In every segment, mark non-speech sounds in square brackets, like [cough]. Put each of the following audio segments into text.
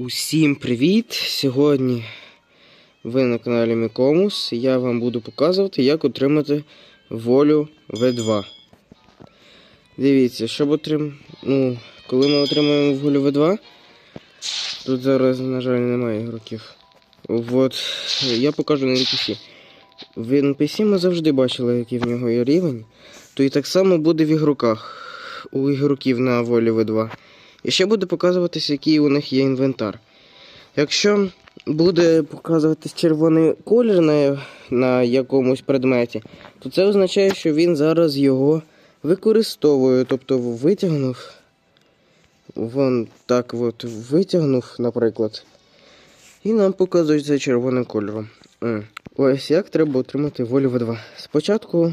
Усім привіт! Сьогодні ви на каналі Мікомус. Я вам буду показувати, як отримати волю В2. Дивіться, щоб отрим... ну, коли ми отримаємо волю В2, тут зараз, на жаль, немає ігроків. От я покажу на NPC. В NPC ми завжди бачили, який в нього є рівень. То і так само буде в ігроках. У ігроків на волі В2. І ще буде показуватись, який у них є інвентар. Якщо буде показуватись червоний колір на, на якомусь предметі, то це означає, що він зараз його використовує. Тобто витягнув. Вон так от витягнув, наприклад. І нам показують це червоним кольором. Ось як треба отримати волю В2. Спочатку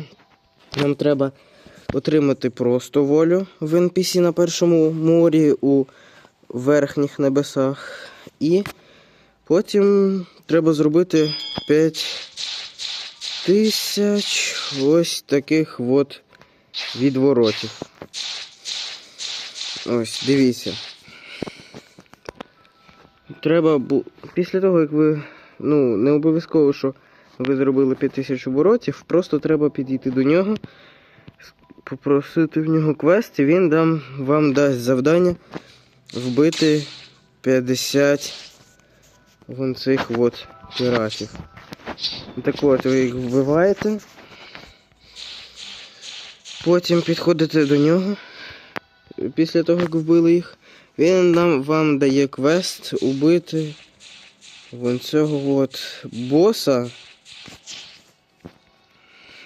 нам треба отримати просто волю в NPC на першому морі у верхніх небесах. І потім треба зробити 5 тисяч ось таких от відворотів. Ось, дивіться. Треба після того, як ви. Ну, не обов'язково, що ви зробили 5000 оборотів, просто треба підійти до нього попросити в нього квест, і він дам, вам дасть завдання вбити 50 вон цих от піратів. Так от, ви їх вбиваєте. Потім підходите до нього. Після того, як вбили їх, він нам вам дає квест убити вон цього от боса.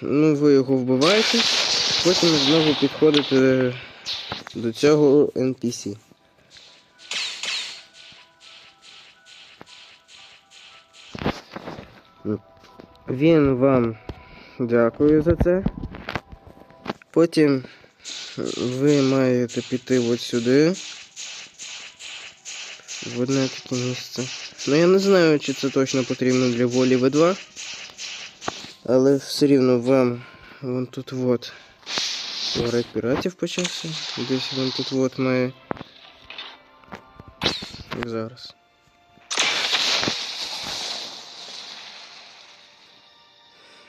Ну, ви його вбиваєте. Потім знову підходите до цього NPC. Він вам дякує за це. Потім ви маєте піти от сюди. В одне таке місце. Ну я не знаю, чи це точно потрібно для волі В2. Але все рівно вам вон тут вот. Говорить піратів почався. Десь він тут от має. Як зараз.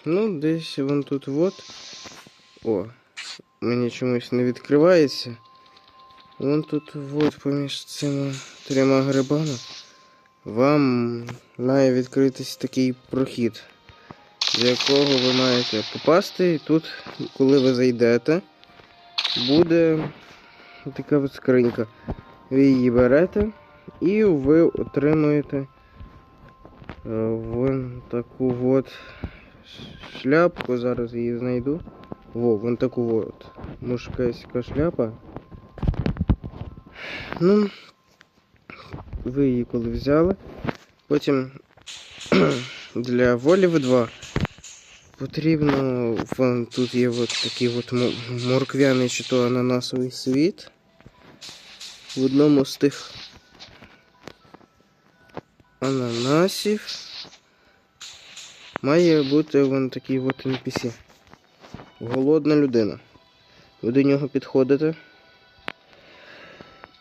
Ну, десь вон тут от. О, мені чомусь не відкривається. Вон тут от поміж цими трьома грибами. Вам має відкритись такий прохід, з якого ви маєте попасти. І тут, коли ви зайдете, буде така от скринька. Ви її берете і ви отримуєте е, вон таку от шляпку. Зараз її знайду. Во, вон таку от мушкайська шляпа. Ну, ви її коли взяли. Потім [clears throat] для волі В2 потрібно тут є от такий от морквяний чи то ананасовий світ. В одному з тих ананасів має бути вон такий от NPC. Голодна людина. Ви до нього підходите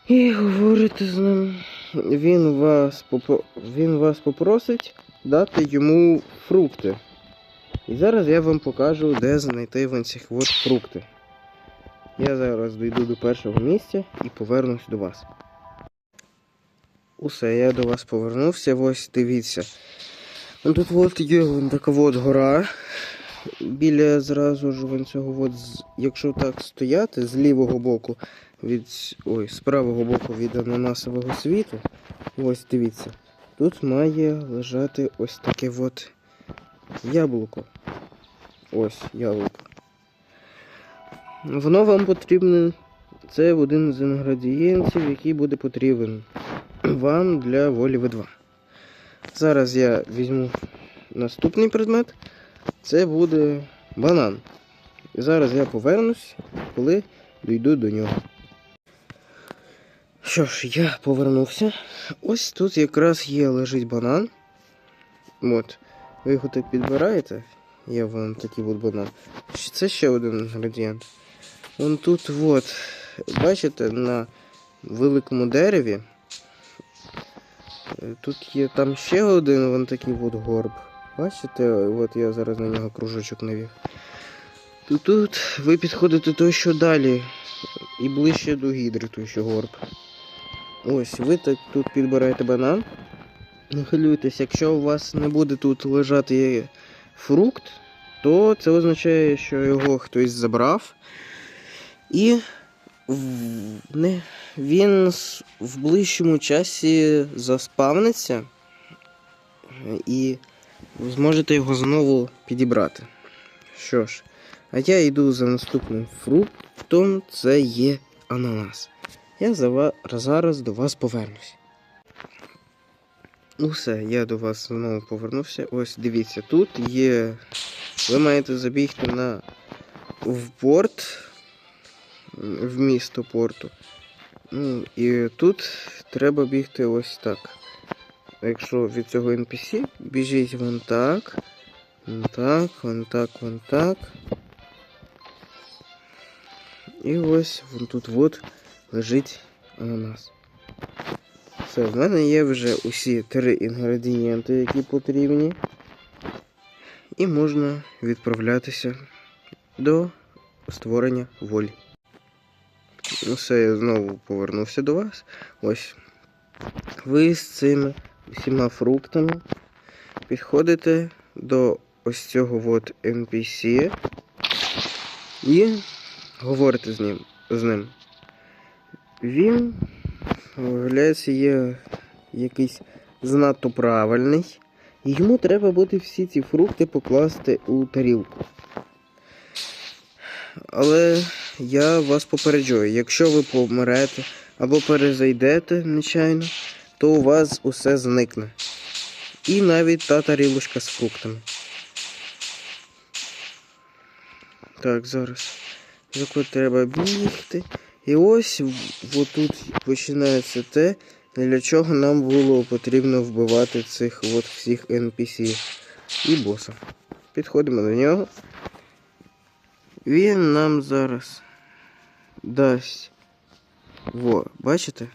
і говорите з ним. Він вас, попро... Він вас попросить дати йому фрукти. І зараз я вам покажу, де знайти вон цих от фрукти. Я зараз дійду до першого місця і повернусь до вас. Усе, я до вас повернувся. Ось дивіться. Ну, Тут от є така от гора. Біля зразу ж вон цього от, якщо так стояти з лівого боку від. Ой, з правого боку від ананасового світу. Ось дивіться. Тут має лежати ось таке от яблуко. Ось яблуко. Воно вам потрібне. Це один з інгредієнтів, який буде потрібен вам для волі В2. Зараз я візьму наступний предмет. Це буде банан. І зараз я повернусь, коли дійду до нього. Що ж, я повернувся. Ось тут якраз є лежить банан. От. Ви його так підбираєте. Є вон такий от банан. Це ще один інгредієнт. Вон тут от, бачите, на великому дереві Е, Тут є там ще один вон такий от горб. Бачите, от я зараз на нього кружочок навів. Тут, тут ви підходите той, що далі, і ближче до гідри, той, що горб. Ось, ви так тут підбираєте банан. Не хвилюйтесь, якщо у вас не буде тут лежати фрукт, то це означає, що його хтось забрав. І він в ближчому часі заспавниться і ви зможете його знову підібрати. Що ж, а я йду за наступним фруктом, це є ананас. Я зараз до вас повернусь. Ну все, я до вас знову повернувся. Ось дивіться, тут є. Ви маєте забігти на в порт, в місто порту. Ну, і тут треба бігти ось так. Якщо від цього NPC, біжіть вон так. Вон так, вон так, вон так. І ось вон тут от лежить ананас. Все, в мене є вже усі три інгредієнти, які потрібні. І можна відправлятися до створення волі. Ну все, я знову повернувся до вас. Ось. Ви з цими усіма фруктами підходите до ось цього от NPC і говорите з ним. З ним. Він, виявляється, є якийсь занадто правильний. І йому треба буде всі ці фрукти покласти у тарілку. Але я вас попереджую, якщо ви помрете або перезайдете нечайно, то у вас усе зникне. І навіть та тарілочка з фруктами. Так, зараз. За треба бігти. І ось отут починається те, для чого нам було потрібно вбивати цих от всіх NPC і боса. Підходимо до нього. Він нам зараз дасть. Во, бачите?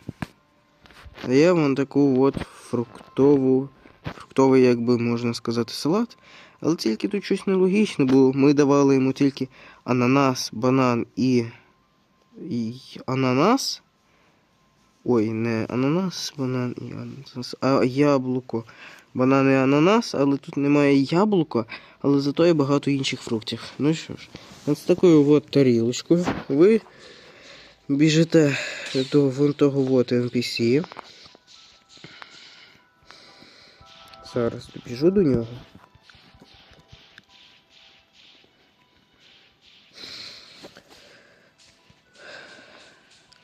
Дає вам таку от фруктову, фруктовий, як би можна сказати, салат. Але тільки тут щось нелогічне, бо ми давали йому тільки ананас, банан і, і ананас. Ой, не ананас, банан і ананас, а яблуко. Банан і ананас, але тут немає яблука, але зато є багато інших фруктів. Ну що ж, от з такою от тарілочкою ви біжите до вон того от NPC. Зараз біжу до нього.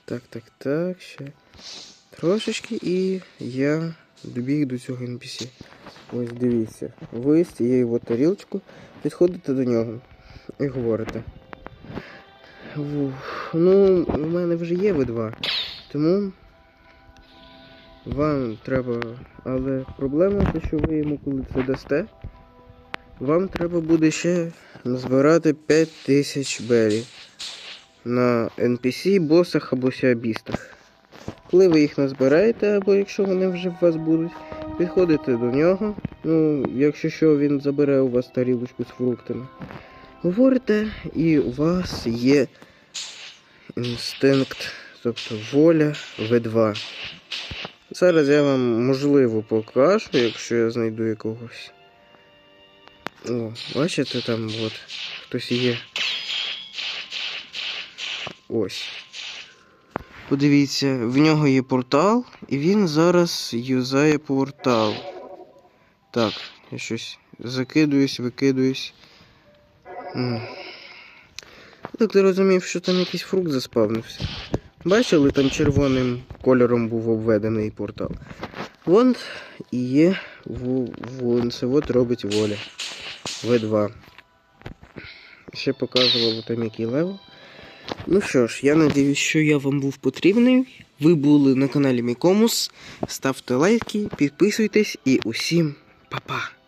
Так, так, так, ще трошечки і я добіг до цього NPC. Ось дивіться, ви з цією от тарілочкою підходите до нього і говорите. «Ух, Ну, у мене вже є ви два, тому вам треба. Але проблема те, що ви йому коли це дасте, вам треба буде ще назбирати 5000 белів на NPC, босах або сіабістах. Коли ви їх назбираєте, або якщо вони вже в вас будуть, підходите до нього. Ну, якщо що, він забере у вас тарілочку з фруктами. Говорите, і у вас є інстинкт, тобто воля В2. Зараз я вам можливо покажу, якщо я знайду якогось. О, бачите, там от хтось є. Ось. Подивіться, в нього є портал, і він зараз юзає портал. Так, я щось закидуюсь, викидуюсь. Так ти розумів, що там якийсь фрукт заспавнився. Бачили, там червоним кольором був обведений портал. Вон і є вон це от робить воля. В2. Ще показував там який левел. Ну що ж, я надіюсь, що я вам був потрібний. Ви були на каналі Мікомус. Ставте лайки, підписуйтесь і усім па-па!